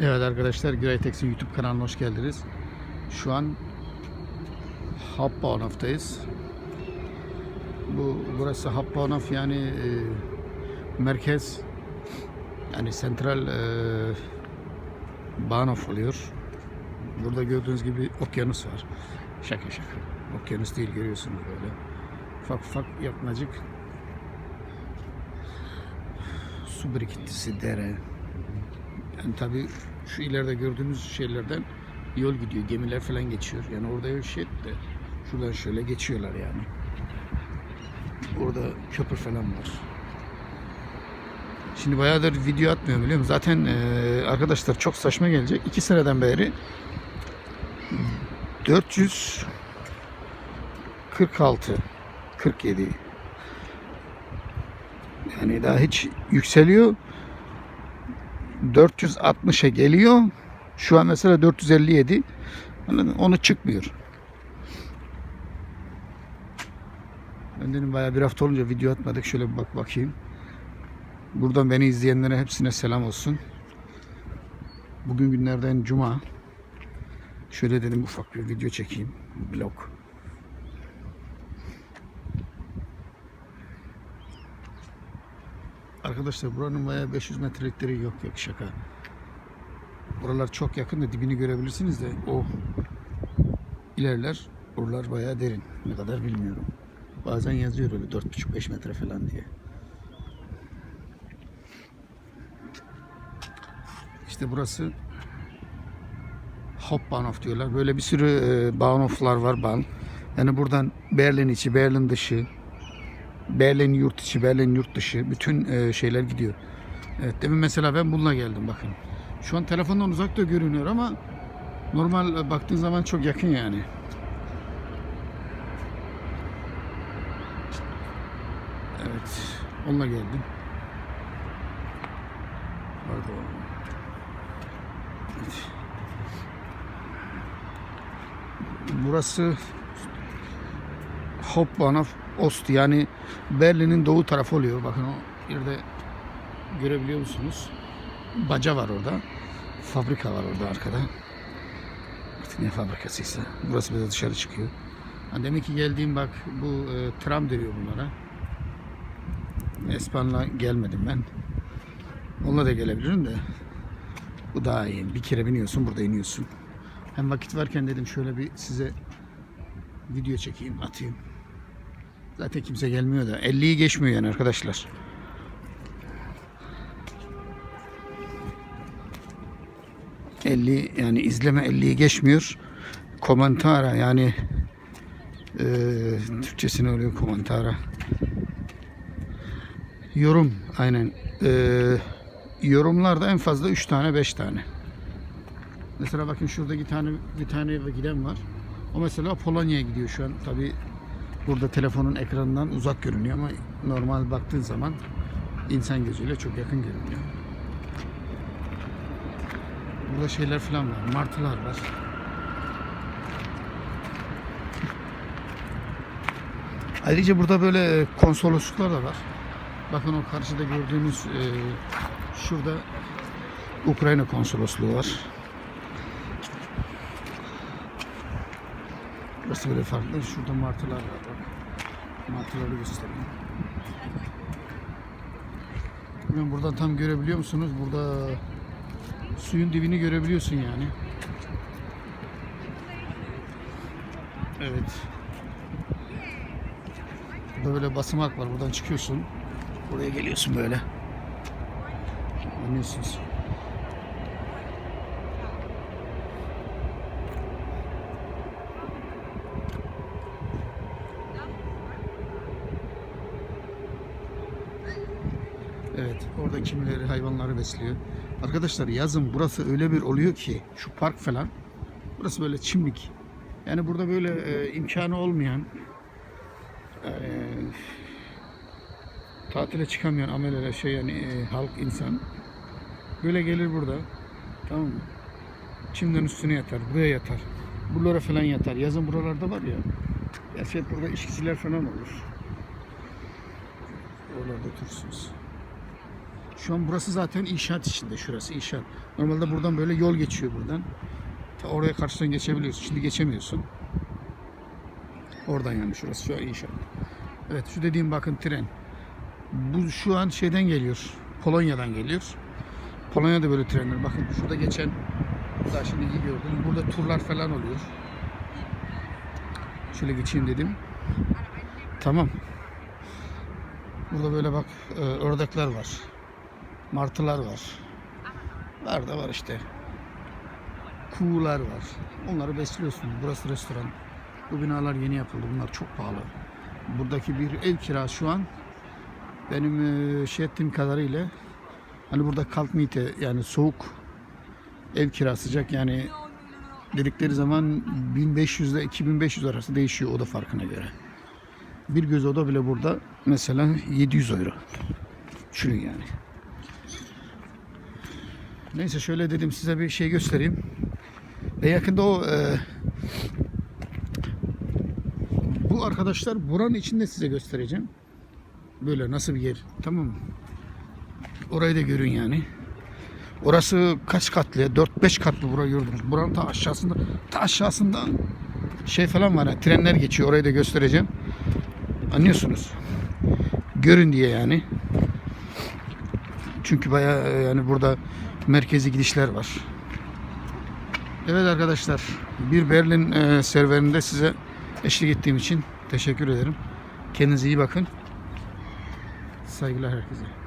Evet arkadaşlar Güray Teksin YouTube kanalına hoş geldiniz. Şu an Hauptbahnhof'tayız. Bu burası Hauptbahnhof yani e, merkez yani sentral e, Bahnhof oluyor. Burada gördüğünüz gibi okyanus var. Şaka şaka. Okyanus değil görüyorsunuz böyle. Ufak ufak yapmacık su birikintisi, dere, yani tabii şu ileride gördüğünüz şeylerden yol gidiyor. Gemiler falan geçiyor. Yani orada yok şey de şuradan şöyle geçiyorlar yani. Orada köprü falan var. Şimdi bayağıdır video atmıyorum biliyor musun? Zaten eee, arkadaşlar çok saçma gelecek. İki seneden beri 446 47 yani daha hiç yükseliyor. 460'a geliyor. Şu an mesela 457. Anladın mı? Onu çıkmıyor. Ben dedim bayağı bir hafta olunca video atmadık. Şöyle bir bak bakayım. Buradan beni izleyenlere hepsine selam olsun. Bugün günlerden cuma. Şöyle dedim ufak bir video çekeyim. Vlog. Arkadaşlar buranın bayağı 500 metrelikleri yok yok şaka. Buralar çok yakın da dibini görebilirsiniz de o ilerler. Buralar bayağı derin. Ne kadar bilmiyorum. Bazen yazıyor öyle 4,5-5 metre falan diye. İşte burası Hauptbahnhof diyorlar. Böyle bir sürü e, Bahnhoflar var Bahn. Yani buradan Berlin içi, Berlin dışı, Berlin yurt içi, Berlin yurt dışı bütün e, şeyler gidiyor. Evet demin mesela ben bununla geldim bakın. Şu an telefondan uzakta görünüyor ama normal e, baktığın zaman çok yakın yani. Evet onunla geldim. Pardon. Burası Hauptbahnhof Ost yani Berlin'in doğu tarafı oluyor. Bakın o yerde görebiliyor musunuz? Baca var orada. Fabrika var orada arkada. Artık ne fabrikasıysa. Burası bize dışarı çıkıyor. Ha, demek ki geldiğim bak bu e, tram deniyor bunlara. Espan'la gelmedim ben. Onunla da gelebilirim de. Bu daha iyi. Bir kere biniyorsun burada iniyorsun. Hem vakit varken dedim şöyle bir size video çekeyim atayım. Zaten kimse gelmiyor da 50'yi geçmiyor yani arkadaşlar. ...50 yani izleme 50'yi geçmiyor. Komantara yani... E, Türkçesi ne oluyor komantara? Yorum aynen. E, yorumlarda en fazla 3 tane 5 tane. Mesela bakın şurada bir tane bir tane giden var. O mesela Polonya'ya gidiyor şu an. Tabi burada telefonun ekranından uzak görünüyor ama normal baktığın zaman insan gözüyle çok yakın görünüyor. Burada şeyler falan var. Martılar var. Ayrıca burada böyle konsolosluklar da var. Bakın o karşıda gördüğünüz e, şurada Ukrayna konsolosluğu var. Burası böyle farklı. Şurada martılar var bak. Martıları göstereyim. Bilmiyorum buradan tam görebiliyor musunuz? Burada suyun dibini görebiliyorsun yani. Evet. Burada böyle basamak var. Buradan çıkıyorsun. Buraya geliyorsun böyle. Anlıyorsunuz. Evet, orada kimileri hayvanları besliyor. Arkadaşlar yazın burası öyle bir oluyor ki şu park falan burası böyle çimlik. Yani burada böyle e, imkanı olmayan e, tatile çıkamayan ameleler şey yani e, halk insan böyle gelir burada tamam mı? Çimden üstüne yatar, buraya yatar. Buralara falan yatar. Yazın buralarda var ya. Gerçi burada işçiler falan olur. Oralarda oturursunuz. Şu an burası zaten inşaat içinde. Şurası inşaat. Normalde buradan böyle yol geçiyor buradan. Ta oraya karşıdan geçebiliyorsun. Şimdi geçemiyorsun. Oradan yani şurası şu an inşaat. Evet şu dediğim bakın tren. Bu şu an şeyden geliyor. Polonya'dan geliyor. Polonya'da böyle trenler. Bakın şurada geçen daha şimdi iyi gördüm. Burada turlar falan oluyor. Şöyle geçeyim dedim. Tamam. Burada böyle bak e, ördekler var. Martılar var. Var da var işte. Kuğular var. Onları besliyorsun. Burası restoran. Bu binalar yeni yapıldı. Bunlar çok pahalı. Buradaki bir ev kirası şu an benim e, şey ettiğim kadarıyla hani burada kalkmite yani soğuk ev kirası sıcak yani dedikleri zaman 1500 ile 2500 arası değişiyor oda farkına göre. Bir göz oda bile burada mesela 700 euro. Düşünün yani. Neyse şöyle dedim size bir şey göstereyim. Ve yakında o e, bu arkadaşlar buranın içinde size göstereceğim. Böyle nasıl bir yer. Tamam mı? Orayı da görün yani. Orası kaç katlı ya? 4-5 katlı burayı gördünüz. Buranın ta aşağısında ta aşağısında şey falan var. ya, trenler geçiyor. Orayı da göstereceğim. Anlıyorsunuz. Görün diye yani. Çünkü bayağı e, yani burada merkezi gidişler var. Evet arkadaşlar, bir Berlin e, serverinde size eşlik ettiğim için teşekkür ederim. Kendinize iyi bakın. Saygılar herkese.